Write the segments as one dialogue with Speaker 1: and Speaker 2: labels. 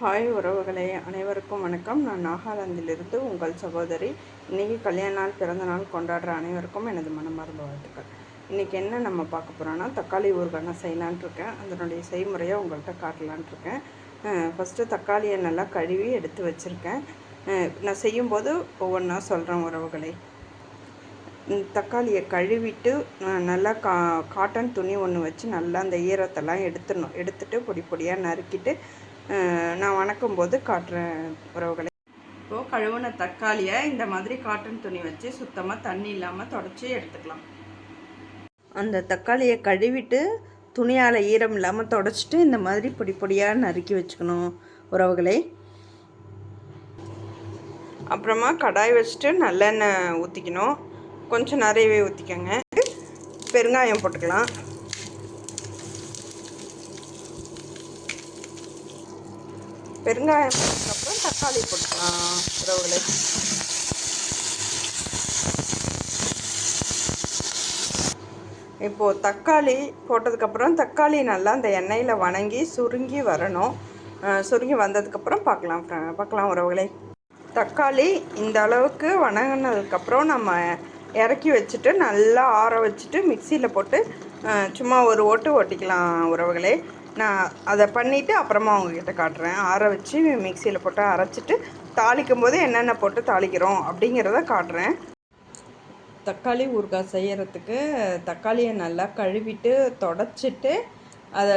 Speaker 1: Hi உறவுகளே அனைவருக்கும் வணக்கம். நான் நாகாலாந்திலிருந்து உங்கள் சகோதரி. இன்றைக்கி கல்யாண நாள் பிறந்த நாள் கொண்டாடுற அனைவருக்கும் எனது மனமார்ந்த வாழ்த்துக்கள். இன்றைக்கி என்ன நம்ம பார்க்க போகிறோன்னா தக்காளி ஊறுகாய் நான் செய்யலான் இருக்கேன். அதனுடைய செய்முறையை உங்கள்கிட்ட காட்டலான் இருக்கேன். ஃபஸ்ட்டு தக்காளியை நல்லா கழுவி எடுத்து வச்சுருக்கேன். நான் செய்யும்போது ஒவ்வொன்றா சொல்கிறேன் உறவுகளை. தக்காளியை கழுவிட்டு நல்லா கா காட்டன் துணி ஒன்று வச்சு நல்லா அந்த ஈரத்தெல்லாம் எடுத்துடணும். எடுத்துட்டு பொடி பொடியாக நறுக்கிட்டு நான் வணக்கும் போது காட்டுறேன் உறவுகளை. இப்போது கழுவுன தக்காளியை இந்த மாதிரி காட்டன் துணி வச்சு சுத்தமாக தண்ணி இல்லாமல் தொடச்சி எடுத்துக்கலாம். அந்த தக்காளியை கழுவிட்டு துணியால் ஈரம் இல்லாமல் தொடச்சிட்டு இந்த மாதிரி பொடி பொடியாக நறுக்கி வச்சுக்கணும் உறவுகளை. அப்புறமா கடாய் வச்சுட்டு நல்லெண்ணெய் ஊற்றிக்கணும் கொஞ்சம் நிறையவே ஊற்றிக்கோங்க பெருங்காயம் போட்டுக்கலாம். பெருங்காயம் போட்டதுக்கப்புறம் தக்காளி போட்டுக்கலாம் உறவுகளை. இப்போது தக்காளி போட்டதுக்கப்புறம் தக்காளி நல்லா அந்த எண்ணெயில் வணங்கி சுருங்கி வரணும். சுருங்கி வந்ததுக்கப்புறம் பார்க்கலாம் பார்க்கலாம் உறவுகளை. தக்காளி இந்த அளவுக்கு வணங்கினதுக்கப்புறம் நம்ம இறக்கி வச்சுட்டு நல்லா ஆற வச்சுட்டு மிக்சியில் போட்டு சும்மா ஒரு ஓட்டு ஓட்டிக்கலாம் உறவுகளே. நான் அதை பண்ணிவிட்டு அப்புறமா அவங்கக்கிட்ட காட்டுறேன். ஆற வச்சு மிக்சியில் போட்டு அரைச்சிட்டு தாளிக்கும் போது என்னென்ன போட்டு தாளிக்கிறோம் அப்படிங்கிறத காட்டுறேன். தக்காளி ஊறுகாய் செய்கிறதுக்கு தக்காளியை நல்லா கழுவிட்டு தொடச்சிட்டு அதை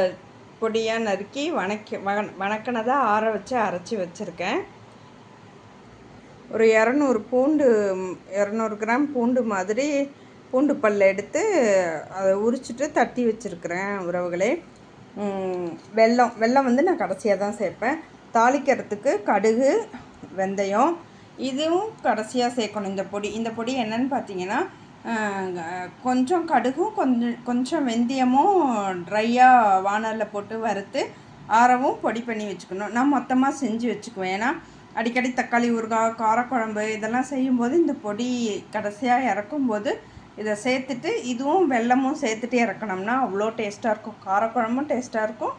Speaker 1: பொடியாக நறுக்கி வணக்கி வணக்கினதாக வணக்கினதை ஆற வச்சு அரைச்சி வச்சுருக்கேன். ஒரு இரநூறு பூண்டு இரநூறு கிராம் பூண்டு மாதிரி பூண்டு பல்ல எடுத்து அதை உரிச்சிட்டு தட்டி வச்சுருக்கிறேன் உறவுகளே. வெல்லம் வெல்லம் வந்து நான் கடைசியாக தான் சேர்ப்பேன். தாளிக்கிறதுக்கு கடுகு வெந்தயம் இதுவும் கடைசியாக சேர்க்கணும். இந்த பொடி இந்த பொடி என்னன்னு பார்த்தீங்கன்னா கொஞ்சம் கடுகும் கொஞ்சம் கொஞ்சம் வெந்தயமும் ட்ரையாக வானலில் போட்டு வறுத்து ஆறவும் பொடி பண்ணி வச்சுக்கணும். நான் மொத்தமாக செஞ்சு வச்சுக்குவேன். ஏன்னா அடிக்கடி தக்காளி ஊறுகாய் காரக்குழம்பு இதெல்லாம் செய்யும்போது இந்த பொடி கடைசியாக இறக்கும்போது இதை சேர்த்துட்டு இதுவும் வெல்லமும் சேர்த்துட்டு இறக்கணும்னா அவ்வளோ டேஸ்ட்டாக இருக்கும். காரக்குழம்பும் டேஸ்ட்டாக இருக்கும்.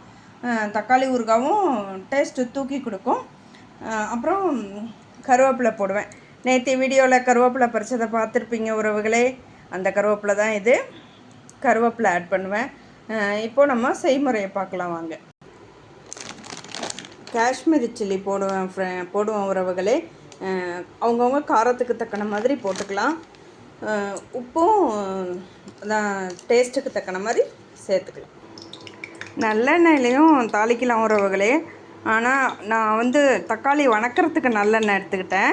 Speaker 1: தக்காளி ஊறுகாவும் டேஸ்ட்டு தூக்கி கொடுக்கும். அப்புறம் கருவேப்பிலை போடுவேன். நேற்று வீடியோவில் கருவேப்பிலை பறிச்சதை பார்த்துருப்பீங்க உறவுகளே. அந்த கருவேப்பிலை தான் இது. கருவேப்பிலை ஆட் பண்ணுவேன். இப்போது நம்ம செய்முறையை பார்க்கலாம் வாங்க. காஷ்மீரி சில்லி போடுவேன் ஃப்ரெ- போடுவேன் உறவுகளே. அவங்கவுங்க காரத்துக்கு தக்கன மாதிரி போட்டுக்கலாம். உப்பும் டேஸ்ட்டுக்கு தக்கன மாதிரி சேர்த்துக்கலாம். நல்லெண்ணெயிலையும் தாளிக்கலாம் உறவுகளே. ஆனால் நான் வந்து தக்காளி வணக்கிறதுக்கு நல்லெண்ணெய் எடுத்துக்கிட்டேன்.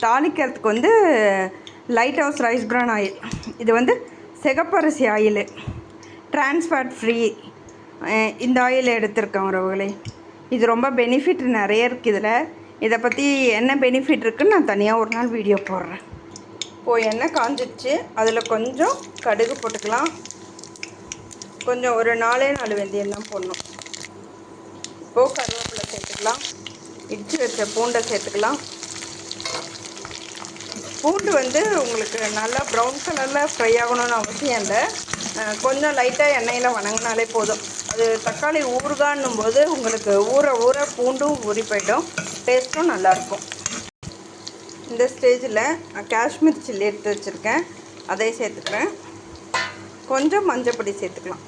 Speaker 1: தாளிக்கிறதுக்கு வந்து light house rice bran oil. இது வந்து சிகப்பரிசி ஆயில். Trans fat free. இந்த ஆயில் எடுத்திருக்கேன் உறவுகளே. இது ரொம்ப பெனிஃபிட் நிறைய இருக்குது இதில். இதை பற்றி என்ன பெனிஃபிட் இருக்குதுன்னு நான் தனியாக ஒரு நாள் வீடியோ போடுறேன். இப்போது எண்ணெய் காஞ்சிடுச்சு அதில் கொஞ்சம் கடுகு போட்டுக்கலாம். கொஞ்சம் ஒரு நாலே நாலு வெந்தயம் தான் போடணும். இப்போது கருவேப்பிலை சேர்த்துக்கலாம். இடிச்சு வச்ச பூண்டை சேர்த்துக்கலாம். பூண்டு வந்து உங்களுக்கு நல்லா ப்ரௌன் கலரில் ஃப்ரை ஆகணும்னு அவசியம் இல்லை. கொஞ்சம் லைட்டாக எண்ணெயில் வணங்கினாலே போதும். அது தக்காளி ஊறுகான்னும் போது உங்களுக்கு ஊற ஊற பூண்டும் ஊறி போயிடும். டேஸ்ட்டும் நல்லாயிருக்கும் இந்த ஸ்டேஜில் நான் காஷ்மீர் சில்லி எடுத்து வச்சுருக்கேன். அதை சேர்த்துக்கிறேன். கொஞ்சம் மஞ்சப்பொடி சேர்த்துக்கலாம்.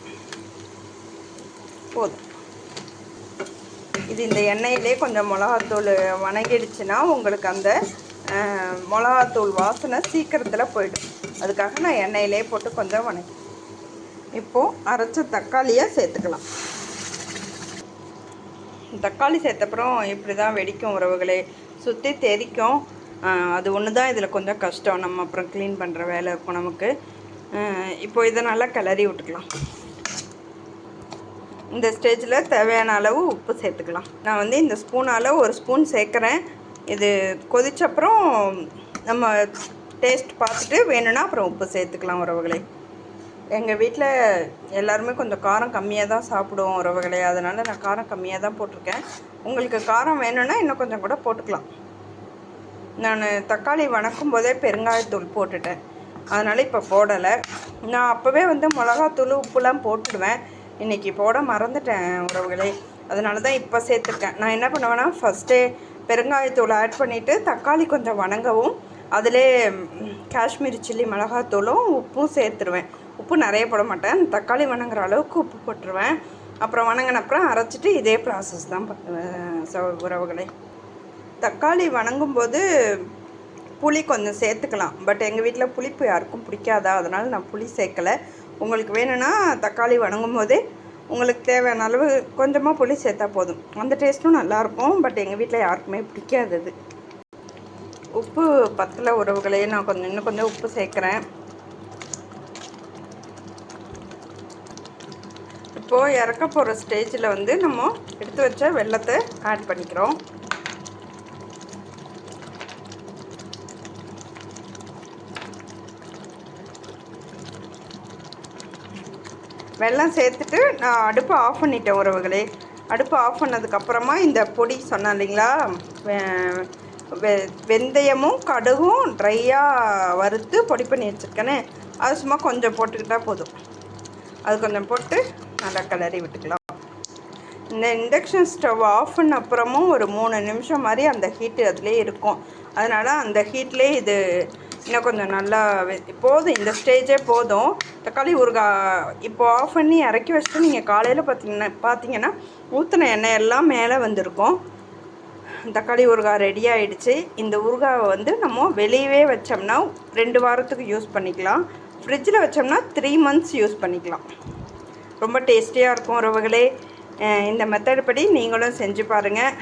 Speaker 1: போதும். இது இந்த எண்ணெயிலே கொஞ்சம் மிளகாத்தூள் வணங்கிடுச்சுன்னா உங்களுக்கு அந்த மிளகாத்தூள் வாசனை சீக்கிரத்தில் போயிடும். அதுக்காக நான் எண்ணெயிலே போட்டு கொஞ்சம் வணக்கி இப்போது அரைச்ச தக்காளியை சேர்த்துக்கலாம். தக்காளி சேர்த்தப்புறம் இப்படி தான் வெடிக்கும் உறவுகளே. சுற்றி தெரிக்கும் அது ஒன்று தான் இதில் கொஞ்சம் கஷ்டம். நம்ம அப்புறம் க்ளீன் பண்ணுற வேலை இருக்கும் நமக்கு. இப்போ இதை நல்லா கிளறி விட்டுக்கலாம். இந்த ஸ்டேஜில் தேவையான அளவு உப்பு சேர்த்துக்கலாம். நான் வந்து இந்த ஸ்பூனால் ஒரு ஸ்பூன் சேர்க்குறேன். இது கொதிச்சப்புறம் நம்ம டேஸ்ட் பார்த்துட்டு வேணும்னா அப்புறம் உப்பு சேர்த்துக்கலாம் உறவுகளே. எங்கள் வீட்டில் எல்லாருமே கொஞ்சம் காரம் கம்மியாக தான் சாப்பிடுவோம் உறவுகளே. அதனால் நான் காரம் கம்மியாக தான் போட்டிருக்கேன். உங்களுக்கு காரம் வேணும்னா இன்னும் கொஞ்சம் கூட போட்டுக்கலாம். நான் தக்காளி வணக்கும் போதே பெருங்காயத்தூள் போட்டுட்டேன். அதனால் இப்போ போடலை. நான் அப்போவே வந்து மிளகாத்தூள் உப்புலாம் போட்டுடுவேன். இன்றைக்கி போட மறந்துட்டேன் உறவுகளே. அதனால தான் இப்போ சேர்த்துருக்கேன். நான் என்ன பண்ணுவேன்னா ஃபஸ்ட்டே பெருங்காயத்தூள் ஆட் பண்ணிவிட்டு தக்காளி கொஞ்சம் வணங்கவும் அதிலே காஷ்மீர் காஷ்மீரி சில்லி மிளகாத்தூளும் உப்பும் சேர்த்துருவேன். உப்பு நிறைய போட மாட்டேன். தக்காளி வணங்குற அளவுக்கு உப்பு போட்டுருவேன். அப்புறம் வணங்கினப்புறம் அரைச்சிட்டு இதே ப்ராசஸ் தான் பண்ணுவேன் உறவுகளே. தக்காளி வணங்கும் போது புளி கொஞ்சம் சேர்த்துக்கலாம். பட் எங்கள் வீட்டில் புளிப்பு யாருக்கும் பிடிக்காதா? அதனால் நான் புளி சேர்க்கலை. உங்களுக்கு வேணும்னா தக்காளி வணங்கும் போதே உங்களுக்கு தேவையான அளவு கொஞ்சமாக புளி சேர்த்தா போதும். அந்த டேஸ்ட்டும் நல்லாயிருக்கும் பட் எங்கள் வீட்டில் யாருக்குமே பிடிக்காது அது உப்பு பத்தில் உறவுகளே நான் கொஞ்சம் இன்னும் கொஞ்சம் உப்பு சேர்க்குறேன். இப்போது இறக்க போகிற ஸ்டேஜில் வந்து நம்ம எடுத்து வச்ச வெள்ளத்தை ஆட் பண்ணிக்கிறோம். வெல்லம் சேர்த்துட்டு நான் அடுப்பை ஆஃப் பண்ணிட்டேன் உறவுகளே. அடுப்பை ஆஃப் பண்ணதுக்கப்புறமா இந்த பொடி சொன்னேன் இல்லைங்களா? வெ- வெ- வெந்தயமும் கடுகும் ட்ரையாக வறுத்து பொடி பண்ணி வச்சுருக்கேனே. அது சும்மா கொஞ்சம் போட்டுக்கிட்டால் போதும். அது கொஞ்சம் போட்டு நல்லா கிளறி விட்டுக்கலாம். இந்த இண்டக்ஷன் ஸ்டவ் ஆஃப் பண்ண அப்புறமும் ஒரு மூணு நிமிஷம் மாதிரி அந்த ஹீட்டு அதிலே இருக்கும். அதனால் அந்த ஹீட்லேயே இது இன்னும் கொஞ்சம் நல்லா போதும். இந்த ஸ்டேஜே போதும். தக்காளி ஊறுகாய் இப்போ ஆஃப் பண்ணி இறக்கி வச்சுட்டு நீங்கள் காலையில் பார்த்தீங்கன்னா பார்த்தீங்கன்னா ஊற்றின எண்ணெய் எல்லாம் மேலே வந்திருக்கும். தக்காளி ஊறுகாய் ரெடி ஆகிடுச்சு இந்த ஊறுகாவை வந்து நம்ம வெளியவே வச்சோம்னா ரெண்டு வாரத்துக்கு யூஸ் பண்ணிக்கலாம். ஃப்ரிட்ஜில் வச்சோம்னா த்ரீ மந்த்ஸ் யூஸ் பண்ணிக்கலாம். ரொம்ப டேஸ்டியாக இருக்கும் உறவுகளே. இந்த மெத்தட் படி நீங்களும் செஞ்சு பாருங்கள்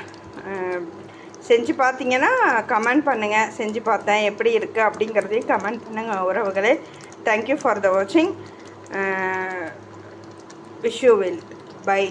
Speaker 1: செஞ்சு பார்த்தீங்கன்னா கமெண்ட் பண்ணுங்கள் செஞ்சு பார்த்தேன். எப்படி இருக்குது அப்படிங்கிறதையும் கமெண்ட் பண்ணுங்கள் உறவுகளே. தேங்க்யூ ஃபார் த வாட்சிங் விஷ் யூ வில் பை